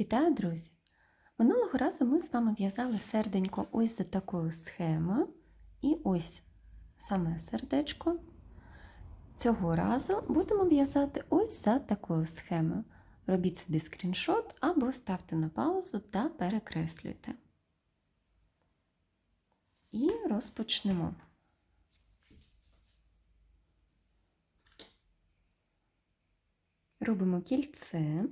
Вітаю, друзі! Минулого разу ми з вами в'язали серденько ось за такою схемою, і ось саме сердечко. Цього разу будемо в'язати ось за такою схемою. Робіть собі скріншот або ставте на паузу та перекреслюйте. І розпочнемо. Робимо кільце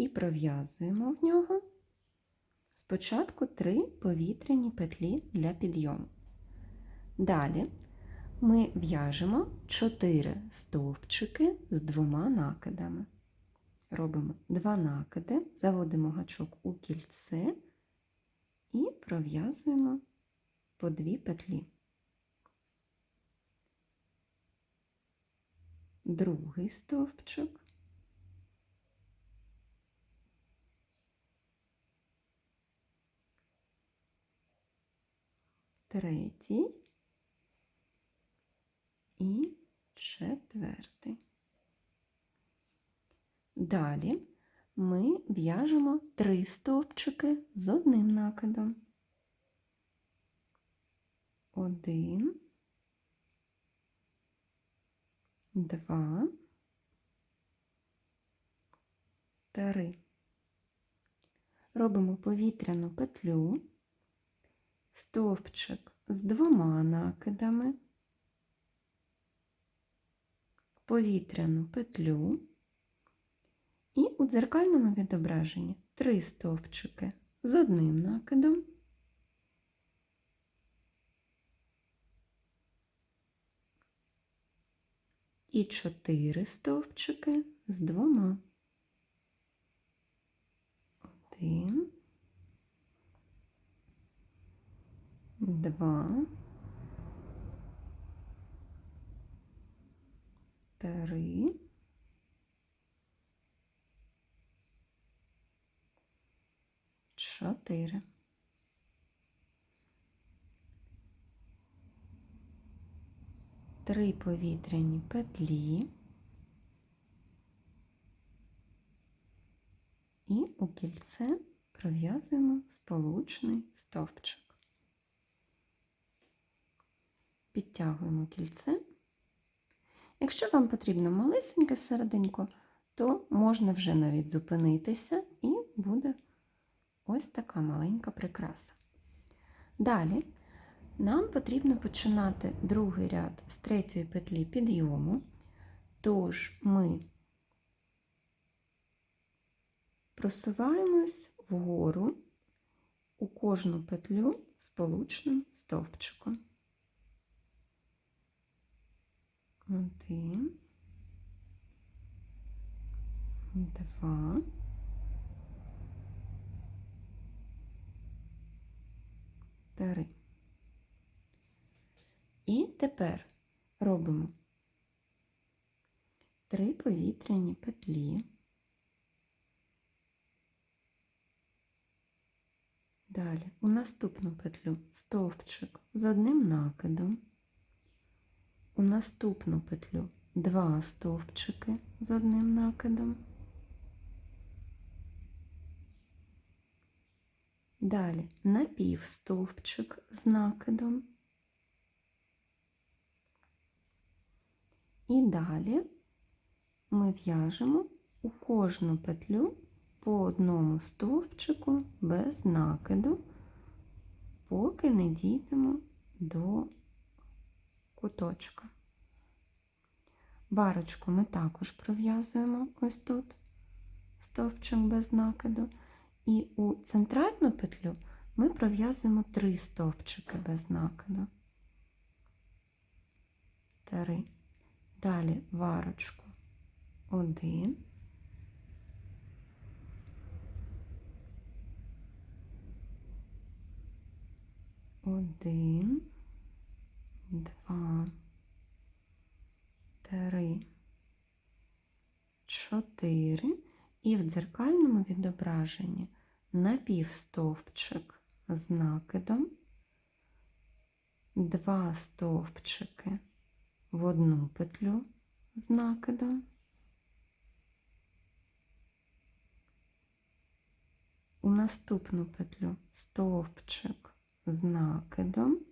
і пров'язуємо в нього спочатку три повітряні петлі для підйому. Далі ми в'яжемо 4 стовпчики з двома накидами. Робимо два накиди, заводимо гачок у кільце і пров'язуємо по дві петлі. Другий стовпчик. Третій і четвертий. Далі ми в'яжемо три стовпчики з одним накидом. Один, два, три. Робимо повітряну петлю, стовпчик з двома накидами, повітряну петлю і у дзеркальному відображенні три стовпчики з одним накидом. І чотири стовпчики з двома. Один, два, три, чотири. Три повітряні петлі і у кільце пров'язуємо сполучний стовпчик. Підтягуємо кільце. Якщо вам потрібно малесеньке середенько, то можна вже навіть зупинитися і буде ось така маленька прикраса. Далі нам потрібно починати другий ряд з третьої петлі підйому, тож ми просуваємось вгору у кожну петлю сполучним стовпчиком. Один, два, три. І тепер робимо три повітряні петлі. Далі у наступну петлю стовпчик з одним накидом, у наступну петлю два стовпчики з одним накидом. Далі напівстовпчик з накидом. І далі ми в'яжемо у кожну петлю по одному стовпчику без накиду, поки не дійдемо до куточка. Барочку ми також пров'язуємо ось тут стовпчик без накиду, і у центральну петлю ми пров'язуємо три стовпчики без накиду. Три. Далі варочку один. Один, два, три, чотири. І в дзеркальному відображенні напівстовпчик з накидом, два стовпчики в одну петлю з накидом у наступну петлю стовпчик з накидом.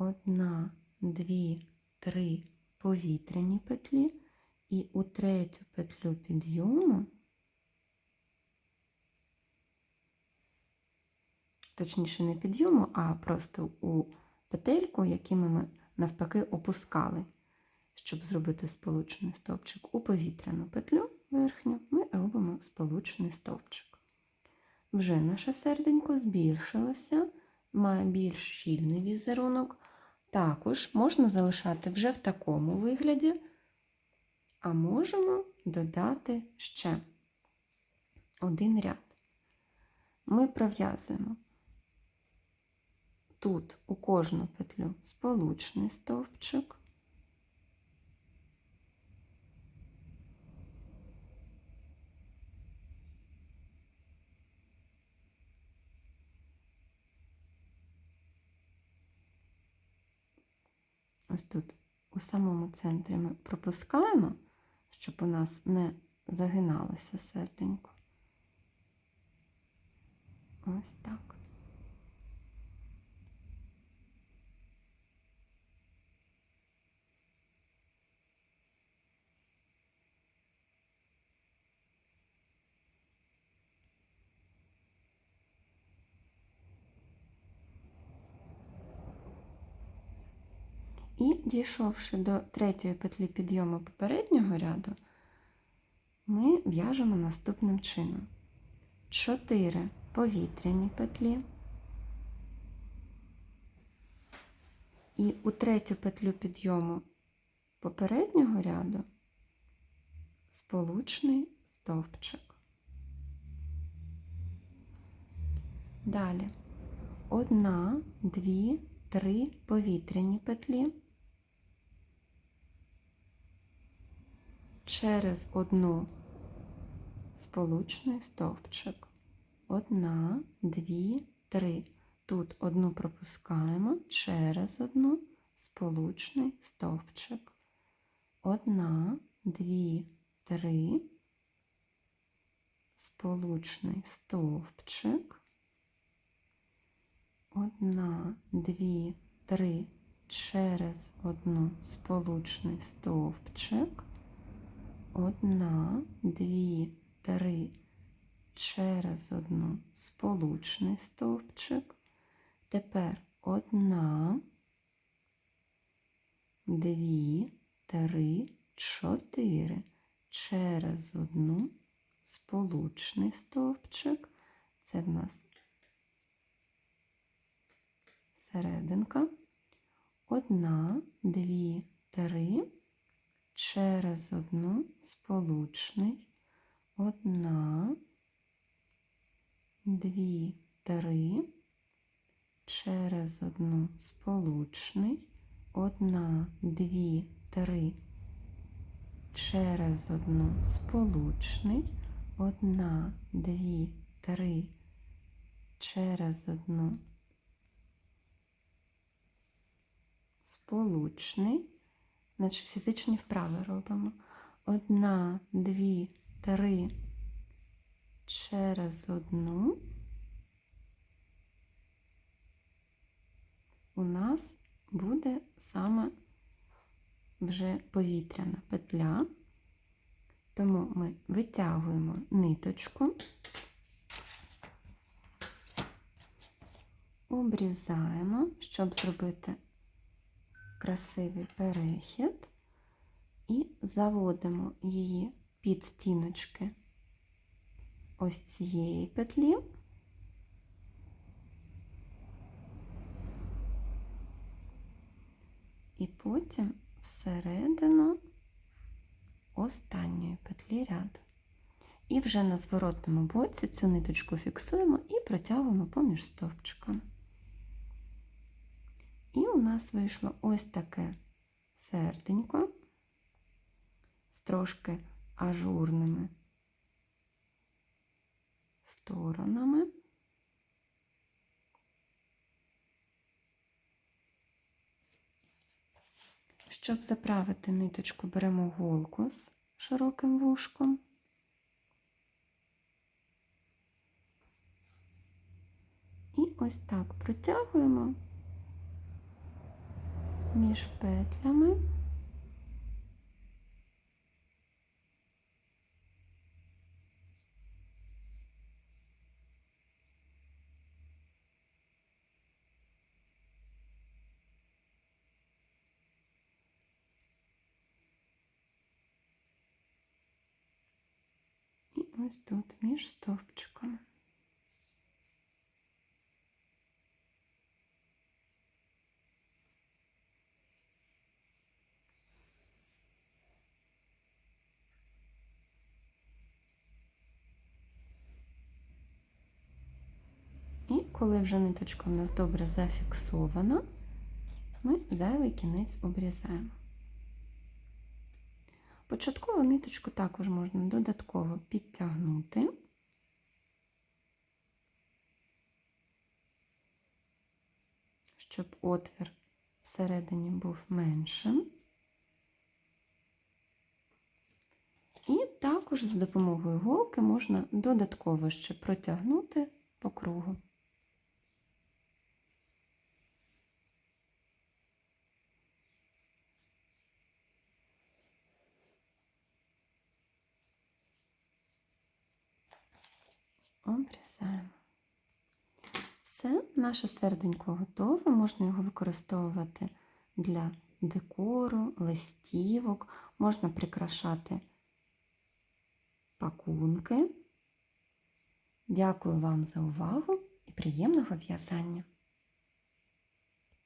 Одна, дві, три повітряні петлі і у третю петлю підйому, точніше не підйому, а просто у петельку, якими ми навпаки опускали, щоб зробити сполучений стовпчик. У повітряну петлю верхню ми робимо сполучений стовпчик. Вже наше серденько збільшилося, має більш щільний візерунок. Також можна залишати вже в такому вигляді, а можемо додати ще один ряд. Ми пров'язуємо тут у кожну петлю сполучний стовпчик. Ось тут у самому центрі ми пропускаємо, щоб у нас не загиналося серденько. Ось так. І дійшовши до третьої петлі підйому попереднього ряду, ми в'яжемо наступним чином: 4 повітряні петлі. І у третю петлю підйому попереднього ряду сполучний стовпчик. Далі одна, дві, три повітряні петлі. Через одну сполучний стовпчик. Одна, дві, три. Тут одну пропускаємо через одну сполучний стовпчик. Одна, дві, три, сполучний стовпчик. Одна, дві, три, через одну сполучний стовпчик одна, дві, три, через одну сполучний стовпчик. Тепер одна, дві, три, чотири. Через одну сполучний стовпчик. Це в нас серединка. Одна, дві, три через одну сполучний, одна, дві, три, через одну сполучний, одна, дві, три, через одну сполучний, одна, дві, три, через одну сполучний значить фізичні вправи робимо. Одна, дві, три через одну. У нас буде саме вже повітряна петля, тому ми витягуємо ниточку, обрізаємо, щоб зробити красивий перехід і заводимо її під стіночки ось цієї петлі. І потім всередину останньої петлі ряду. І вже на зворотному боці цю ниточку фіксуємо і протягуємо поміж стовпчиками. І у нас вийшло ось таке серденько з трошки ажурними сторонами. Щоб заправити ниточку, беремо голку з широким вушком. І ось так протягуємо між петлями. Ось тут між стовпчиками. І коли вже ниточка в нас добре зафіксована, ми зайвий кінець обрізаємо. Початкову ниточку також можна додатково підтягнути. Щоб отвір всередині був меншим. І також за допомогою голки можна додатково ще протягнути по кругу. Обрізаємо. Все, наше серденько готове, можна його використовувати для декору, листівок, можна прикрашати пакунки. Дякую вам за увагу і приємного в'язання!